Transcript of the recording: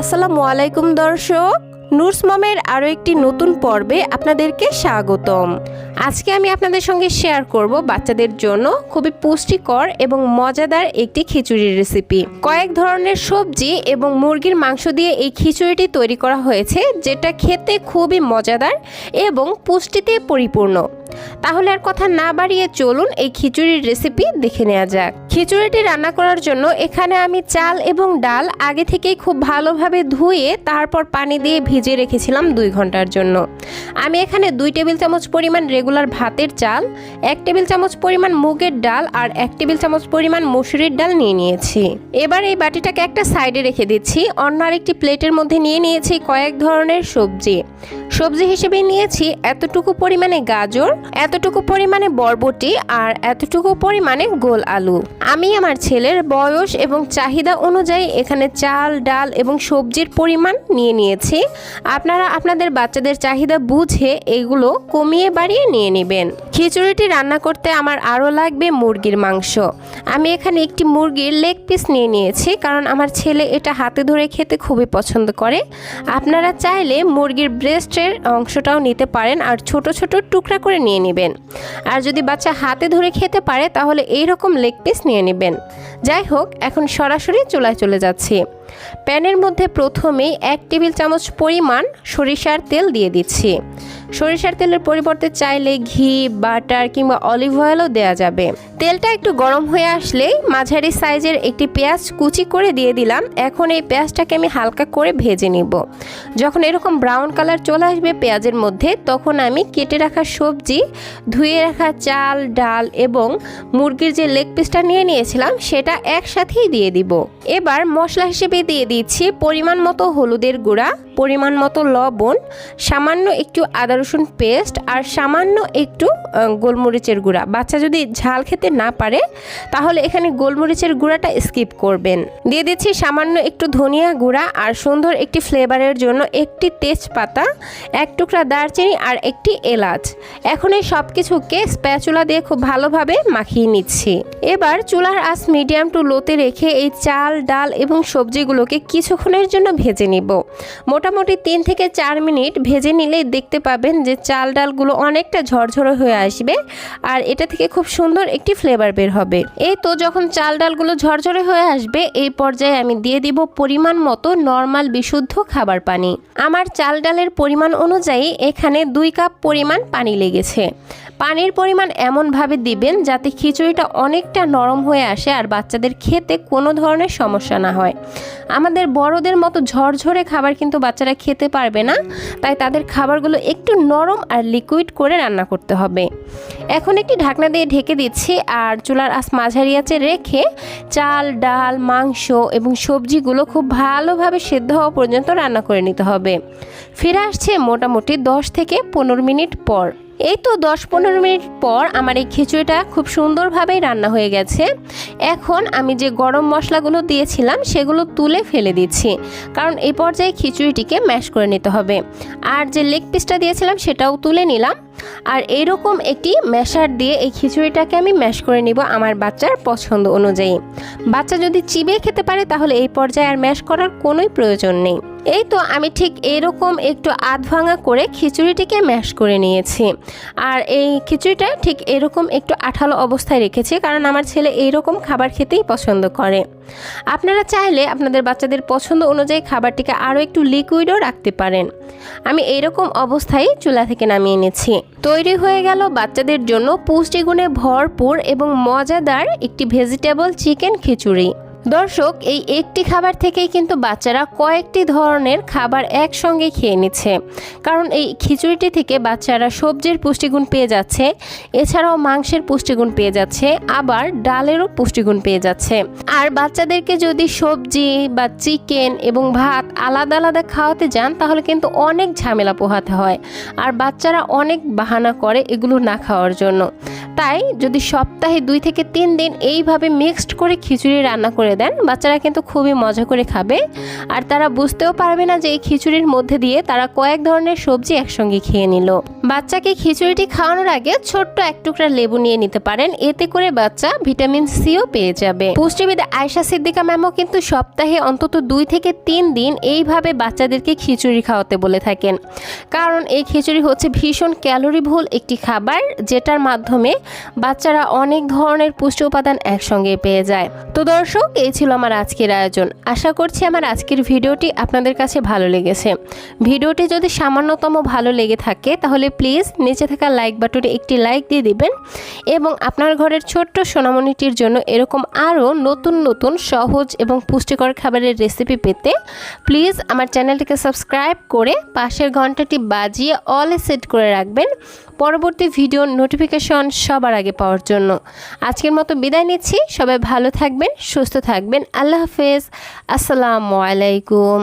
আসসালামু আলাইকুম দর্শক। নুরস মমের আরও একটি নতুন পর্বে আপনাদেরকে স্বাগতম। আজকে আমি আপনাদের সঙ্গে শেয়ার করব বাচ্চাদের জন্য খুবই পুষ্টিকর এবং মজাদার একটি খিচুড়ির রেসিপি কয়েক ধরনের সবজি এবং মুরগির মাংস দিয়ে এই খিচুড়িটি তৈরি করা হয়েছে, যেটা খেতে খুবই মজাদার এবং পুষ্টিতে পরিপূর্ণ। তাহলে আর কথা না বাড়িয়ে চলুন এই খিচুড়ির রেসিপি দেখে নেওয়া যাক। খিচুড়িটি রান্না করার জন্য এখানে আমি চাল এবং ডাল আগে থেকেই খুব ভালোভাবে ধুয়ে তারপর পানি দিয়ে ভিজিয়ে রেখেছিলাম দুই ঘণ্টার জন্য। আমি এখানে দুই টেবিল চামচ পরিমাণ রেগুলার ভাতের চাল, এক টেবিল চামচ পরিমাণ মুগের ডাল আর এক টেবিল চামচ পরিমাণ মুসুরির ডাল নিয়ে নিয়েছি। এবার এই বাটিটাকে একটা সাইডে রেখে দিচ্ছি। অন্য আরেকটি প্লেটের মধ্যে নিয়ে নিয়েছি কয়েক ধরনের সবজি। সবজি হিসেবে নিয়েছি এতটুকু পরিমাণে গাজর, এতটুকু পরিমাণে বরবটি আর এতটুকু পরিমাণে গোল আলু। আমি আমার ছেলের বয়স এবং চাহিদা অনুযায়ী এখানে চাল, ডাল এবং সবজির পরিমাণ নিয়ে নিয়েছি। আপনারা আপনাদের বাচ্চাদের চাহিদা বুঝে এগুলো কমিয়ে বাড়িয়ে নিয়ে নেবেন। খিচুড়িটি রান্না করতে আমার আরও লাগবে মুরগির মাংস। আমি এখানে একটি মুরগির লেগ পিস নিয়ে নিয়েছি কারণ আমার ছেলে এটা হাতে ধরে খেতে খুবই পছন্দ করে। আপনারা চাইলে মুরগির ব্রেস্টের অংশটাও নিতে পারেন আর ছোট ছোট টুকরা করে নিয়ে নেবেন। আর যদি বাচ্চা হাতে ধরে খেতে পারে, তাহলে এই রকম লেগ পিস নিয়ে নেবেন। যাই হোক, এখন সরাসরি চুলায় চলে যাচ্ছি। প্যানের মধ্যে প্রথমেই এক টেবিল চামচ পরিমাণ সরিষার তেল দিয়ে দিচ্ছি। সরিষার তেলের পরিবর্তে চাইলে ঘি, বাটার কিংবা অলিভ অয়েলও দেওয়া যাবে। তেলটা একটু গরম হয়ে আসলেই মাঝারি সাইজের একটি পেঁয়াজ কুচি করে দিয়ে দিলাম। এখন এই পেঁয়াজটাকে আমি হালকা করে ভেজে নিব। যখন এরকম ব্রাউন কালার চলে আসবে পেঁয়াজের মধ্যে, তখন আমি কেটে রাখা সবজি, ধুয়ে রাখা চাল, ডাল এবং মুরগির যে লেগ পিসটা নিয়ে নিয়েছিলাম, সেটা একসাথেই দিয়ে দিব। এবার মশলা হিসেবে দিয়ে দিচ্ছি পরিমাণ মতো হলুদের গুঁড়া, পরিমাণ মতো লবণ, সামান্য একটু আদা রসুন পেস্ট আর সামান্য একটু গোলমরিচের গুঁড়া। বাচ্চা যদি ঝাল খেতে না পারে, তাহলে এখানে গোলমরিচের গুঁড়াটা স্কিপ করবেন। দিয়ে দিচ্ছি সামান্য একটু ধনিয়া গুঁড়া আর সুন্দর একটি ফ্লেভারের জন্য একটি তেজপাতা, এক টুকরা দারচিনি আর একটি এলাচ। এখন এই সব কিছুকে স্প্যাচুলা দিয়ে খুব ভালোভাবে মাখিয়ে নিচ্ছি। এবার চুলার আঁচ মিডিয়াম টু লোতে রেখে এই চাল, ডাল এবং সবজিগুলোকে কিছুক্ষণের জন্য ভেজে নিব। মোটামুটি তিন থেকে চার মিনিট ভেজে নিলেই দেখতে পাবেন যে চাল ডালগুলো অনেকটা ঝরঝরে হয়ে আসবে আর এটা থেকে খুব সুন্দর একটি ফ্লেভার বের হবে। এই তো যখন চাল ডালগুলো ঝরঝরে হয়ে আসবে, এই পর্যায়ে আমি দিয়ে দিব পরিমাণ মতো নর্মাল বিশুদ্ধ খাবার পানি। আমার চাল ডালের পরিমাণ অনুযায়ী এখানে দুই কাপ পরিমাণ পানি লেগেছে। পানির পরিমাণ এমনভাবে দিবেন যাতে খিচুড়িটা অনেকটা নরম হয়ে আসে আর বাচ্চাদের খেতে কোনো ধরনের সমস্যা না হয়। আমাদের বড়দের মতো ঝরঝরে খাবার কিন্তু বাচ্চারা খেতে পারবে না, তাই তাদের খাবারগুলো একটু নরম আর লিকুইড করে রান্না করতে হবে। এখন একটি ঢাকনা দিয়ে ঢেকে দিচ্ছি আর চুলার আস মাঝারি আঁচে রেখে চাল, ডাল, মাংস এবং সবজিগুলো খুব ভালোভাবে সেদ্ধ হওয়া পর্যন্ত রান্না করে নিতে হবে। ফিরে আসছে মোটামুটি দশ থেকে পনেরো মিনিট পর। এই তো দশ পনেরো মিনিট পর আমার এই খিচুড়িটা খুব সুন্দরভাবেই রান্না হয়ে গেছে। এখন আমি যে গরম মশলাগুলো দিয়েছিলাম, সেগুলো তুলে ফেলে দিচ্ছি। কারণ এই পর্যায়ে খিচুড়িটিকে ম্যাশ করে নিতে হবে। আর যে লেগ পিসটা দিয়েছিলাম, সেটাও তুলে নিলাম। আর এইরকম একটি ম্যাশার দিয়ে এই খিচুড়িটাকে আমি ম্যাশ করে নিব আমার বাচ্চার পছন্দ অনুযায়ী। বাচ্চা যদি চিবিয়ে খেতে পারে তাহলে এই পর্যায়ে আর ম্যাশ করার কোনোই প্রয়োজন নেই। এই তো আমি ঠিক এরকম একটু আধ ভাঙা করে খিচুড়িটিকে ম্যাশ করে নিয়েছি। আর এই খিচুড়িটা ঠিক এরকম একটু আঠালো অবস্থায় রেখেছি কারণ আমার ছেলে এইরকম খাবার খেতেই পছন্দ করে। আপনারা চাইলে আপনাদের বাচ্চাদের পছন্দ অনুযায়ী খাবারটিকে আরও একটু লিকুইডও রাখতে পারেন। আমি এইরকম অবস্থায় চুলা থেকে নামিয়ে নিচ্ছি তৈরি হয়ে গেল বাচ্চাদের জন্য পুষ্টিগুণে ভরপুর এবং মজাদার একটি ভেজিটেবল চিকেন খিচুড়ি। দর্শক, এই একটি খাবার থেকেই কিন্তু বাচ্চারা কয়েকটি ধরনের খাবার একসঙ্গে খেয়ে নিচ্ছে। কারণ এই খিচুড়িটি থেকে বাচ্চারা সবজির পুষ্টিগুণ পেয়ে যাচ্ছে, এছাড়াও মাংসের পুষ্টিগুণ পেয়ে যাচ্ছে, আবার ডালেরও পুষ্টিগুণ পেয়ে যাচ্ছে। আর বাচ্চাদেরকে যদি সবজি বা চিকেন এবং ভাত আলাদা আলাদা খাওয়াতে যান, তাহলে কিন্তু অনেক ঝামেলা পোহাতে হয়। আর বাচ্চারা অনেক বাহানা করে এগুলো না খাওয়ার জন্য। তাই যদি সপ্তাহে দুই থেকে তিন দিন এইভাবে মিক্সড করে খিচুড়ি রান্না করে দেন, বাচ্চারা কিন্তু খুবই মজা করে খাবে। আর তারা বুঝতেও পারবে না যে এই খিচুড়ির মধ্যে দিয়ে তারা কয়েক ধরনের সবজি একসঙ্গে খেয়ে নিল। বাচ্চাকে খিচুড়িটি খাওয়ানোর আগে ছোট্ট এক টুকরা লেবু নিয়ে নিতে পারেন। এতে করে বাচ্চা ভিটামিন সিও পেয়ে যাবে। পুষ্টিবিদ আয়সা সিদ্দিকা ম্যামও কিন্তু সপ্তাহে অন্তত দুই থেকে তিন দিন এইভাবে বাচ্চাদেরকে খিচুড়ি খাওয়াতে বলে থাকেন। কারণ এই খিচুড়ি হচ্ছে ভীষণ ক্যালোরিভুল একটি খাবার, যেটার মাধ্যমে বাচ্চারা অনেক ধরনের পুষ্টি উপাদান একসঙ্গে পেয়ে যায়। তো দর্শক, এই ছিল আমার আজকের আয়োজন। আশা করছি আমার আজকের ভিডিওটি আপনাদের কাছে ভালো লেগেছে। ভিডিওটি যদি সামান্যতম ভালো লেগে থাকে, তাহলে প্লিজ নিচে থাকা লাইক বাটনে একটি লাইক দিয়ে দিবেন এবং আপনার ঘরের ছোট্ট সোনামণিটির জন্য এরকম আরও নতুন নতুন, সহজ এবং পুষ্টিকর খাবারের রেসিপি পেতে প্লিজ আমার চ্যানেলটিকে সাবস্ক্রাইব করে পাশের ঘন্টাটি বাজিয়ে অলে সেট করে রাখবেন পরবর্তী ভিডিওর নোটিফিকেশন সবার আগে পাওয়ার জন্য। আজকের মতো বিদায় নিচ্ছি। সবাই ভালো থাকবেন, সুস্থ থাকবেন। আল্লাহ হাফেজ। আসসালামু আলাইকুম।